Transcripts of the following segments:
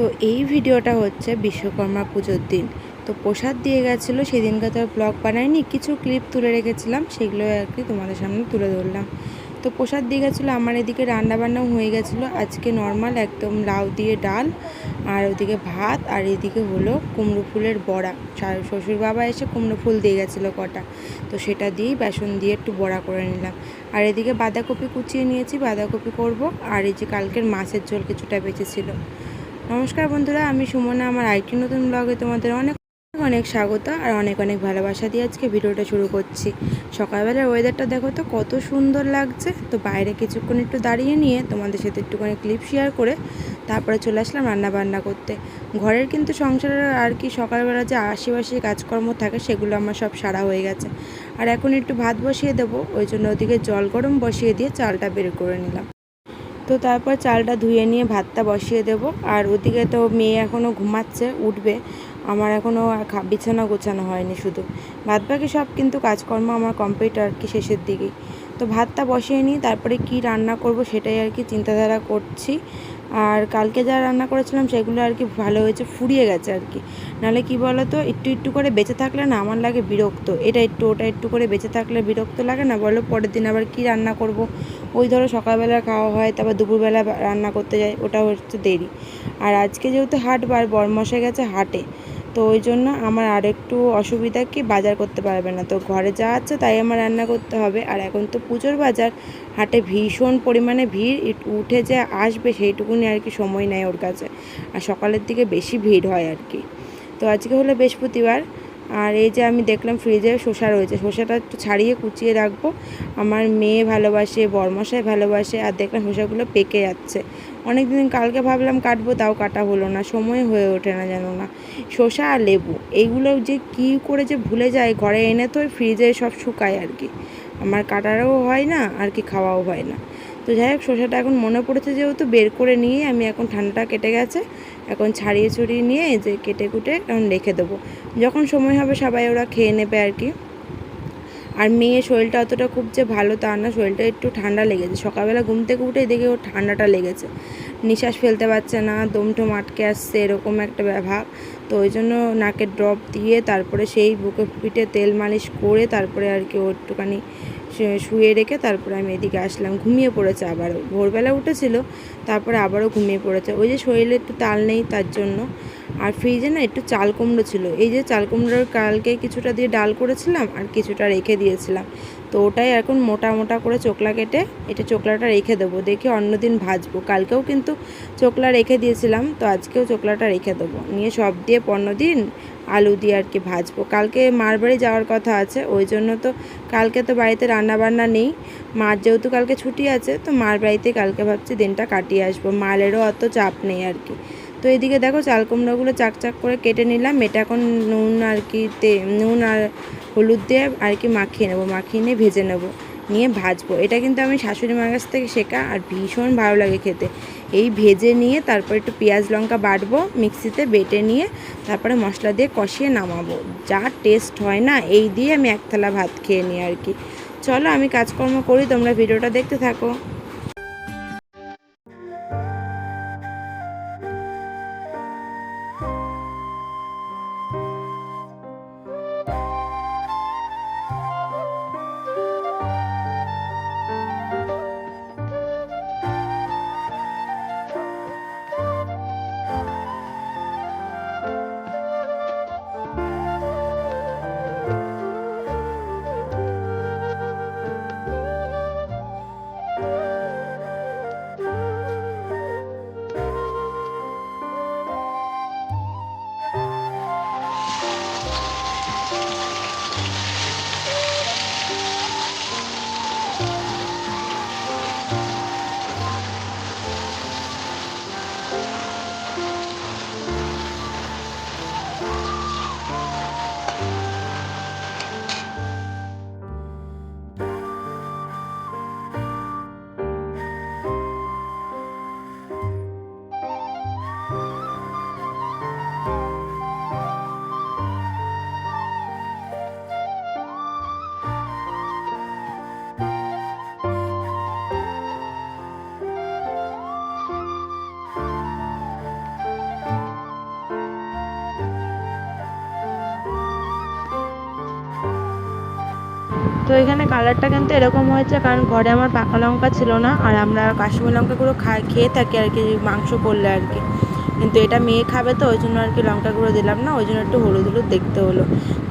তো এই ভিডিওটা হচ্ছে বিশ্বকর্মা পুজোর দিন। তো প্রসাদ দিয়ে গেছিল, সেদিনকে তো ব্লগ বানাইনি, কিছু ক্লিপ তুলে রেখেছিলাম, সেগুলো আর কি তোমাদের সামনে তুলে ধরলাম। তো প্রসাদ দিয়ে গেছিল, আমার এদিকে রান্না বান্নাও হয়ে গেছিল, আজকে নর্মাল একদম লাউ দিয়ে ডাল, আর ওদিকে ভাত, আর এদিকে হলো কুমড়ো ফুলের বড়া। শ্বশুর বাবা এসে কুমড়ো ফুল দিয়ে গেছিল কটা। তো সেটা দিয়েই বেসন দিয়ে একটু বড়া করে নিলাম। আর এদিকে বাঁধাকপি কুচিয়ে নিয়েছি, বাঁধাকপি করব, আর এই যে কালকের মাছের ঝোল কিছুটা বেঁচেছিল। নমস্কার বন্ধুরা, আমি সুমনা। আমার আইটি নতুন ব্লগে তোমাদের অনেক অনেক স্বাগত আর অনেক অনেক ভালোবাসা দিয়ে আজকে ভিডিওটা শুরু করছি। সকালবেলার ওয়েদারটা দেখো তো, কত সুন্দর লাগছে। তো বাইরে কিছুক্ষণ একটু দাঁড়িয়ে নিয়ে তোমাদের সাথে একটুখানি ক্লিপ শেয়ার করে তারপরে চলে আসলাম রান্না বান্না করতে। ঘরের কিন্তু সংসারের আর কি সকালবেলা যে আশেপাশে কাজকর্ম থাকে সেগুলো আমার সব সারা হয়ে গেছে। আর এখন একটু ভাত বসিয়ে দেবো, ওই জন্য ওদিকে জল গরম বসিয়ে দিয়ে চালটা বের করে নিলাম। তো তারপর চালটা ধুয়ে নিয়ে ভাতটা বসিয়ে দেব। আর ওদিকে তো মেয়ে এখনও ঘুমাচ্ছে, উঠবে। আমার এখনও বিছানা গোছানো হয়নি শুধু। বাদ বাকি সব কিন্তু কাজকর্ম আমার কমপ্লিট আর কি শেষের দিকেই। তো ভাতটা বসিয়ে নিই, তারপরে কি রান্না করব সেটাই আর কি চিন্তাধারা করছি। আর কালকে যা রান্না করেছিলাম সেগুলো আর কি ভালো হয়েছে, ফুরিয়ে গেছে আর কি। নাহলে কি বলো তো একটু একটু করে বেঁচে থাকলে না আমার লাগে বিরক্ত। এটা একটু ওটা একটু করে বেঁচে থাকলে বিরক্ত লাগে না? বলো, পরের দিন আবার কি রান্না করব? ওই ধরো সকালবেলা খাওয়া হয়, তারপর দুপুরবেলা রান্না করতে যাই, ওটা হচ্ছে দেরি। আর আজকে যেহেতু হাট, বার বরমশে গেছে হাটে, তো ওই জন্য আমার আর একটু অসুবিধা কি বাজার করতে পারবে না। তো ঘরে যা আছে তাই আমার রান্না করতে হবে। আর এখন তো পুজোর বাজার হাটে ভীষণ পরিমাণে ভিড় উঠে যে আসবে সেইটুকুনি আর কি সময় নেয় ওর কাছে। আর সকালের দিকে বেশি ভিড় হয় আর কি। তো আজকে হলো বৃহস্পতিবার, আর এই যে আমি দেখলাম ফ্রিজে শসা রয়েছে, শসাটা একটু ছাড়িয়ে কুচিয়ে রাখব। আমার মেয়ে ভালোবাসে, বরমশাই ভালোবাসে, আর দেখলাম শসাগুলো পেকে যাচ্ছে। অনেক দিন কালকে ভাবলাম কাটবো, তাও কাটা হলো না, সময় হয়ে ওঠে না যেন না। শসা আর লেবু, এইগুলো যে কি করে যে ভুলে যায়, ঘরে এনে তো ফ্রিজে সব শুকায় আর কি। আমার কাটারও হয় না, আর কি খাওয়াও হয় না। তো যাই হোক, শসাটা এখন মনে পড়েছে যেহেতু বের করে নিয়ে আমি এখন ঠান্ডাটা কেটে গেছে, এখন ছাড়িয়ে ছড়িয়ে নিয়ে যে কেটে কুটে এখন রেখে দেবো। যখন সময় হবে সবাই ওরা খেয়ে নেবে আর কি। আর মেয়ে শরীরটা অতটা খুব যে ভালো তা না, শরীরটা একটু ঠান্ডা লেগেছে। সকালবেলা ঘুম থেকে উঠে দেখে ওর ঠান্ডাটা লেগেছে। নিঃশ্বাস ফেলতে পারছে না দমঠম আটকে আসছে, এরকম একটা ভাব তো ওই জন্য নাকের ড্রপ দিয়ে তারপরে সেই বুকে পিঠে তেল মালিশ করে তারপরে আর কি একটুখানি শুয়ে রেখে তারপরে আমি এদিকে আসলাম। ঘুমিয়ে পড়েছে আবারও ভোরবেলা উঠেছিল, তারপরে আবারও ঘুমিয়ে পড়েছে। ওই যে শরীরে একটু তাল নেই তার জন্য। আর ফ্রিজে না একটু চাল কুমড়ো ছিল। এই যে চাল কুমড়োর কালকে কিছুটা দিয়ে ডাল করেছিলাম আর কিছুটা রেখে দিয়েছিলাম। তো ওটাই এখন মোটা মোটা করে চোকলা কেটে এটা চোকলাটা রেখে দেবো। দেখে অন্যদিন ভাজবো। কালকেও কিন্তু চোকলা রেখে দিয়েছিলাম, তো আজকেও চোকলাটা রেখে দেবো। নিয়ে সব দিয়ে পনেরো দিন আলু দিয়ে আর কি ভাজবো। কালকে মার বাড়ি যাওয়ার কথা আছে, ওই জন্য তো কালকে তো বাড়িতে রান্না বান্না নেই। মার যেহেতু কালকে ছুটি আছে, তো মার বাড়িতে কালকে ভাবছি দিনটা কাটিয়ে আসব। মালেরও অত চাপ নেই আর কি। তো এদিকে দেখো চাল কুমড়োগুলো চাক চাক করে কেটে নিলাম। এটা এখন নুন আর কি তে, নুন আর হলুদ দিয়ে আর কি মাখিয়ে নেব, মাখিয়ে নিয়ে ভেজে নেব, নিয়ে ভাজবো। এটা কিন্তু আমি শাশুড়ি মার কাছ থেকে শেখা আর ভীষণ ভালো লাগে খেতে। এই ভেজে নিয়ে তারপর একটু পেঁয়াজ লঙ্কা বাটবো, মিক্সিতে বেটে নিয়ে তারপরে মশলা দিয়ে কষিয়ে নামাবো। যা টেস্ট হয় না, এই দিয়ে আমি এক থালা ভাত খেয়ে নিই আর কি। চলো আমি কাজকর্ম করি, তোমরা ভিডিওটা দেখতে থাকো। তো এখানে কালারটা কিন্তু এরকম হয়েছে, কারণ ঘরে আমার পাকা লঙ্কা ছিল না, আর আমরা কাশ্মীর লঙ্কাগুলো খাই খেয়ে থাকি আর কি, মাংস করলে আর কি। কিন্তু এটা মেয়ে খাবে তো, ওই জন্য আর কি লঙ্কা গুঁড়ো দিলাম না, ওই জন্য একটু হলুদ হলুদ দেখতে হলো।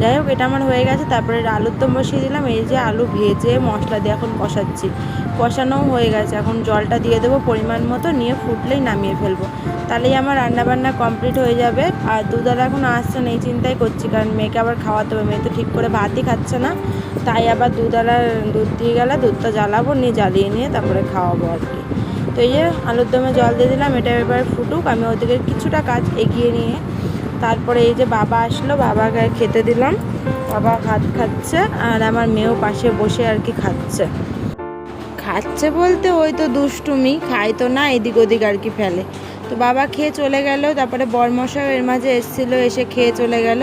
যাই হোক, এটা আমার হয়ে গেছে, তারপরে আলুর দম বসিয়ে দিলাম, এই যে আলু ভেজে মশলা দিয়ে এখন কষাচ্ছি। কষানোও হয়ে গেছে, এখন জলটা দিয়ে দেবো পরিমাণ মতো, নিয়ে ফুটলেই নামিয়ে ফেলব। তাহলেই আমার রান্নাবান্না কমপ্লিট হয়ে যাবে, আর দুধার এখন আসছে না, এই চিন্তাই করছি, কারণ মেয়েকে আবার খাওয়াতে হবে, মেয়ে তো ঠিক করে ভাতই খাচ্ছে না। তাই আবার দুধালার দুধ দিয়ে গেলে দুধটা জ্বালাবো, নিয়ে জ্বালিয়ে নিয়ে তারপরে খাওয়াবো আর কি। তো এই যে আলুর দমে জল দিয়ে দিলাম, এটা এবার ফুটুক, আমি ওদিকে কিছুটা কাজ এগিয়ে নিয়ে তারপরে এই যে বাবা আসলো, বাবাকে খেতে দিলাম। বাবা ভাত খাচ্ছে আর আমার মেয়েও পাশে বসে আর কি খাচ্ছে। খাচ্ছে বলতে ওই তো দুষ্টুমি, খায় তো না, এদিক ওদিক আর কি ফেলে। তো বাবা খেয়ে চলে গেল, তারপরে বরমশাও এর মাঝে এসেছিল, এসে খেয়ে চলে গেল।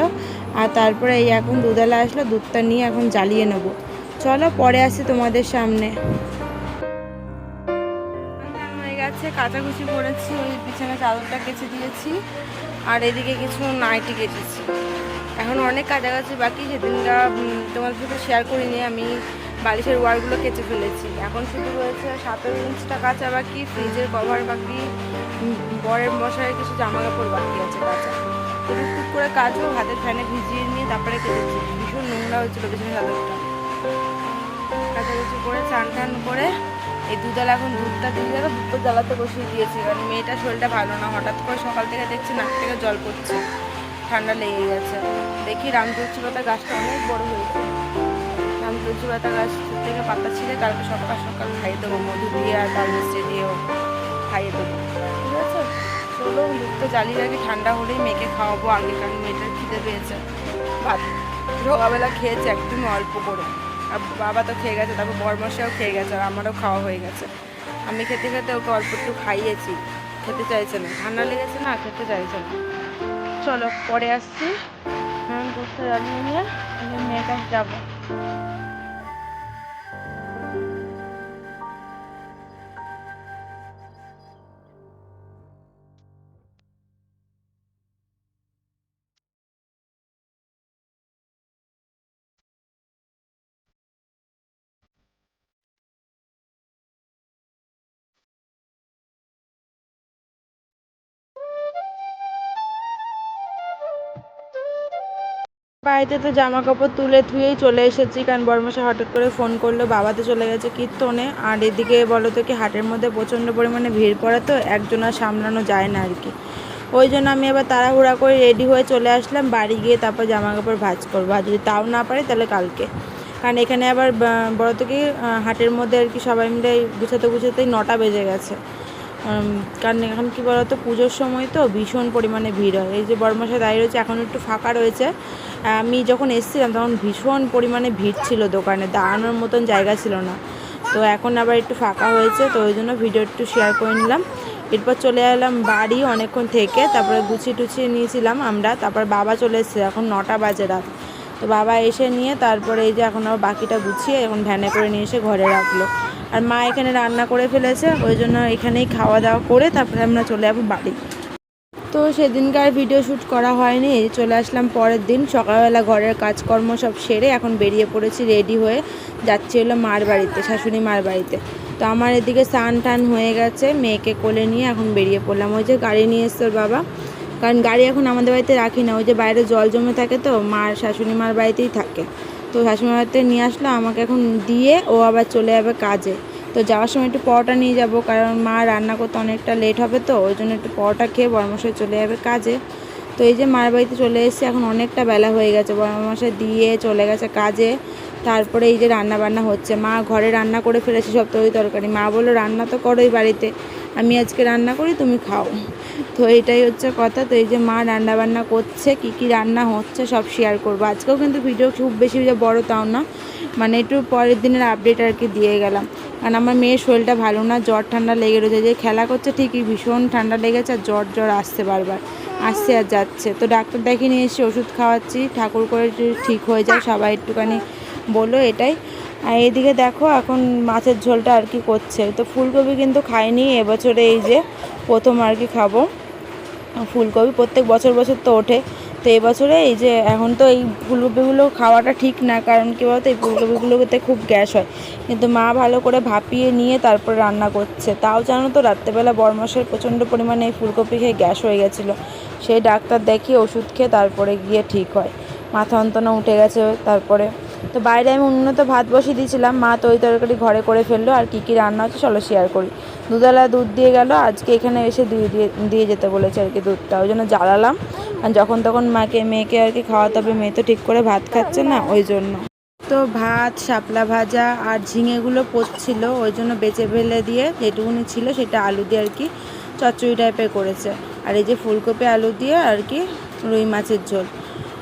আর তারপরে এই এখন দুধওয়ালা আসলো, দুধটা নিয়ে এখন জ্বালিয়ে নেব। চলো, পরে আসি তোমাদের সামনে। গেছে কাচাকুচি করেছি, ওই বিছানা চাদরটা কেচে দিয়েছি, আর এদিকে কিছু নাইটি কেচেছি। এখন অনেক কাছাকাছি বাকি সেদিনটা তোমাদের সাথে শেয়ার করিনি, আমি বালিশের ওয়ারগুলো কেচে ফেলেছি। এখন শুধু রয়েছে সতেরো ইঞ্চটা কাঁচা বাকি, ফ্রিজের কভার বাকি বরের মশারের কিছু জামা কাপড় বাকি আছে কাঁচা। টুক করে কাচবো, হাতের ফ্যানে ভিজিয়ে নিয়ে তারপরে কেচেছি। ভীষণ নোংরা হয়েছিল বিছানা চাদরটা। কাচাকুচি করে, চান টান করে এই দুধাল এখন দুধটা দিয়ে যাবে দুধটা জ্বালাতে বসিয়ে দিয়েছি। কারণ মেয়েটার শরীরটা ভালো না, হঠাৎ করে সকাল থেকে দেখছি নাক থেকে জল পড়ছে, ঠান্ডা লেগে গেছে। দেখি রামতুলসী পাতা গাছটা অনেক বড় হয়েছে রামতুলসী পাতা গাছ থেকে পাতা ছিঁড়ে কালকে সকাল সকাল খাইয়ে দেবো, মধু দিয়ে আর তাল মিষ্টি দিয়েও খাইয়ে দেবো। ঠিক আছে? চলো দুধটা জ্বালিয়ে রাখি, ঠান্ডা হলেই মেয়েকে খাওয়াবো। আগে কারণ মেয়েটার খিদে পেয়েছে। ভাত সকালবেলা খেয়েছে একদম অল্প করে। বাবা তো খেয়ে গেছে, তারপর বরমশাও খেয়ে গেছে, আর আমারও খাওয়া হয়ে গেছে। আমি খেতে খেতে ওকে অল্প একটু খাইয়েছি, খেতে চাইছে না। ঠান্ডা লেগেছে না, খেতে চাইছে না। চলো, পরে আসছি। হ্যাঁ বসে জানিয়ে নিয়ে মেয়ের কাছে যাব। বাড়িতে তো জামা কাপড় তুলে ধুয়েই চলে এসেছি, কারণ বর্মশা হঠাৎ করে ফোন করল বাবা তো চলে গেছে কীর্তনে। আর এদিকে বলো তো কি, হাটের মধ্যে প্রচণ্ড পরিমাণে ভিড় পড়ে তো, একজন আর সামলানো যায় না আর কি। ওই জন্য আমি এবার তাড়াহুড়া করে রেডি হয়ে চলে আসলাম, বাড়ি গিয়ে তারপর জামা কাপড় ভাজ করব। আর যদি তাও না পারি তাহলে কালকে। কারণ এখানে আবার বা- বলো তো কি হাটের মধ্যে আর কি সবাই মিলে গুছাতে গুছাতেই নটা বেজে গেছে। কারণ এখন কি বলতো, পুজোর সময় তো ভীষণ পরিমাণে ভিড় হয়। এই যে বর্মাসা দাঁড়িয়ে রয়েছে, এখন একটু ফাঁকা রয়েছে। আমি যখন এসেছিলাম, তখন ভীষণ পরিমাণে ভিড় ছিল দোকানে, দাঁড়ানোর মতন জায়গা ছিল না। তো এখন আবার একটু ফাঁকা হয়েছে, তো ওই জন্য ভিডিও একটু শেয়ার করে নিলাম। এরপর চলে এলাম বাড়ি অনেকক্ষণ থেকে, তারপরে গুছিয়ে টুছিয়ে নিয়েছিলাম আমরা, তারপর বাবা চলে এসেছে, এখন নটা বাজে রাত। তো বাবা এসে নিয়ে, তারপরে এই যে এখন আবার বাকিটা গুছিয়ে, এখন ভ্যানে করে নিয়ে এসে ঘরে রাখল। আর মা এখানে রান্না করে ফেলেছে, ওই জন্য এখানেই খাওয়া দাওয়া করে তারপরে আমরা চলে যাব বাড়ি। তো সেদিনকার ভিডিও শ্যুট করা হয়নি, চলে আসলাম পরের দিন। সকালবেলা ঘরের কাজকর্ম সব সেরে এখন বেরিয়ে পড়েছি রেডি হয়ে যাচ্ছি হলো মার বাড়িতে, শাশুড়ি মার বাড়িতে। তো আমার এদিকে স্নান টান হয়ে গেছে, মেয়েকে কোলে নিয়ে এখন বেরিয়ে পড়লাম। ওই যে গাড়ি নিয়ে এসছে বাবা। কারণ গাড়ি এখন আমাদের বাড়িতে রাখি না, ওই যে বাইরে জল জমে থাকে তো মার শাশুড়ি মার বাড়িতেই থাকে। তো শাশুড়ি মার বাড়িতে নিয়ে আসলো, আমাকে এখন দিয়ে ও আবার চলে যাবে কাজে। তো যাওয়ার সময় একটু পরোটা নিয়ে যাব, কারণ মা রান্না করতে অনেকটা লেট হবে তো, ওই জন্য একটু পরোটা খেয়ে বড়মশাই চলে যাবে কাজে। তো এই যে মার বাড়িতে চলে এসেছি, এখন অনেকটা বেলা হয়ে গেছে বড়মশাই দিয়ে চলে গেছে কাজে। তারপরে এই যে রান্না বান্না হচ্ছে, মা ঘরে রান্না করে ফেলেছে সব তরি তরকারি মা বলল, রান্না তো করোই বাড়িতে, আমি আজকে রান্না করি, তুমি খাও। তো এটাই হচ্ছে কথা। তো এই যে মা রান্না বান্না করছে, কি কি রান্না হচ্ছে সব শেয়ার করব। আজকেও কিন্তু ভিডিও খুব বেশি বড় তাও না মানে একটু পরের দিনের আপডেট আর কি দিয়ে গেলাম। কারণ আমার মেয়ের শরীরটা ভালো না, জ্বর ঠান্ডা লেগে রয়েছে। যে খেলা করছে ঠিকই, ভীষণ ঠান্ডা লেগেছে আর জ্বর জ্বর আসছে বারবার, আসছে আর যাচ্ছে। তো ডাক্তার দেখিয়ে নিয়ে এসে ওষুধ খাওয়াচ্ছি, ঠাকুর করে ঠিক হয়ে যায়, সবাই একটুখানি বলো এটাই। আর এইদিকে দেখো এখন মাছের ঝোলটা আর কি করছে। তো ফুলকপি কিন্তু খাইনি, এবছরে এই যে প্রথম আর কি খাব। ফুলকপি প্রত্যেক বছর বছর তো ওঠে। তো এবছরে এই যে এখন তো এই ফুলকপিগুলো খাওয়াটা ঠিক না, কারণ কী বলতো, এই ফুলকপিগুলোতে খুব গ্যাস হয়। কিন্তু মা ভালো করে ভাপিয়ে নিয়ে তারপরে রান্না করছে। তাও জানো তো, রাত্রেবেলা বরমাসের প্রচণ্ড পরিমাণে এই ফুলকপি খেয়ে গ্যাস হয়ে গেছিল। সেই ডাক্তার দেখিয়ে ওষুধ খেয়ে তারপরে গিয়ে ঠিক হয়। মাথা অন্তনা উঠে গেছে তারপরে। তো বাইরে আমি উন্নত ভাত বসিয়ে দিয়েছিলাম। মা তো তরকারি ঘরে করে ফেলল। আর কী কী রান্না হচ্ছে চলো শেয়ার করি। দুধওয়ালা দুধ দিয়ে গেল। আজকে এখানে এসে দিয়ে দিয়ে দিয়ে যেতে বলেছে আর কি দুধটা। ওই জন্য জ্বালালাম। আর যখন তখন মাকে, মেয়েকে আর কি খাওয়াতে হবে। মেয়ে তো ঠিক করে ভাত খাচ্ছে না, ওই জন্য। তো ভাত, শাপলা ভাজা আর ঝিঙেগুলো পচছিল। ওই জন্য বেঁচে ফেলে দিয়ে যেটুকুনি ছিল সেটা আলু দিয়ে আর কি চচ্চড়ি টাইপের করেছে। আর এই যে ফুলকপি আলু দিয়ে আর কি রুই মাছের ঝোল।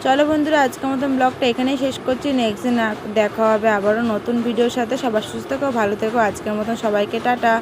চলো বন্ধুরা, আজকের মতন ব্লগটা এখানেই শেষ করছি। নেক্সট দিন দেখা হবে আবারও নতুন ভিডিওর সাথে। সবার সুস্থ থেকো, ভালো থেকো। আজকের মতন সবাইকে টাটা।